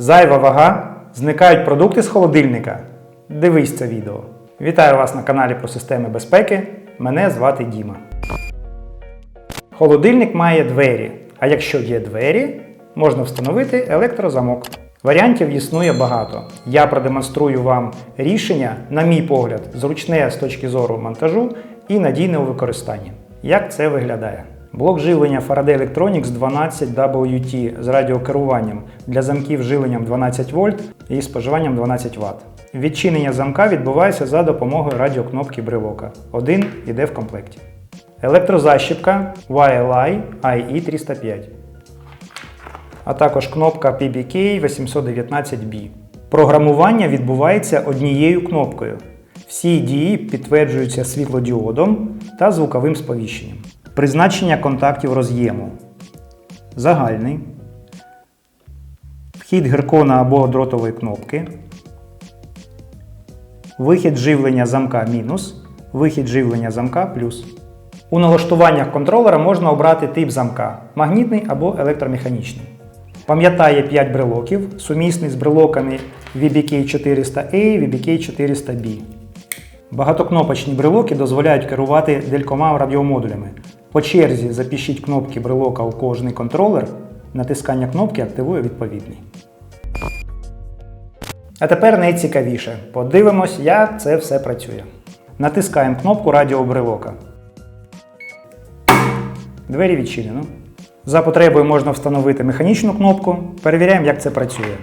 Зайва вага, зникають продукти з холодильника. Дивись це відео. Вітаю вас на каналі про системи безпеки. Мене звати Діма. Холодильник має двері, а якщо є двері, можна встановити електрозамок. Варіантів існує багато. Я продемонструю вам рішення, на мій погляд, зручне з точки зору монтажу і надійне у використанні. Як це виглядає? Блок живлення Faraday Electronics 12WT з радіокеруванням для замків живленням 12 вольт і споживанням 12 Вт. Відчинення замка відбувається за допомогою радіокнопки брелока. Один іде в комплекті. Електрозащіпка YLI IE305 а також кнопка PBK 819B. Програмування відбувається однією кнопкою. Всі дії підтверджуються світлодіодом та звуковим сповіщенням. Призначення контактів роз'єму. Загальний. Вхід геркона або дротової кнопки. Вихід живлення замка мінус. Вихід живлення замка плюс. У налаштуваннях контролера можна обрати тип замка магнітний або електромеханічний. Пам'ятає 5 брелоків, сумісний з брелоками VBK400A і VBK400B. Багатокнопочні брелоки дозволяють керувати делькома радіомодулями. По черзі запишіть кнопки брелока у кожний контролер. Натискання кнопки активує відповідний. А тепер найцікавіше. Подивимось, як це все працює. Натискаємо кнопку радіобрелока. Двері відчинено. За потребою можна встановити механічну кнопку. Перевіряємо, як це працює.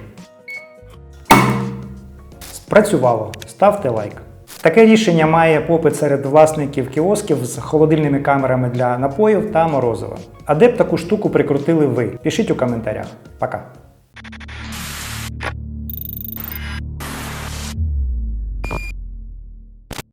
Спрацювало. Ставте лайк. Таке рішення має попит серед власників кіосків з холодильними камерами для напоїв та морозива. А де б таку штуку прикрутили ви? Пишіть у коментарях. Пока.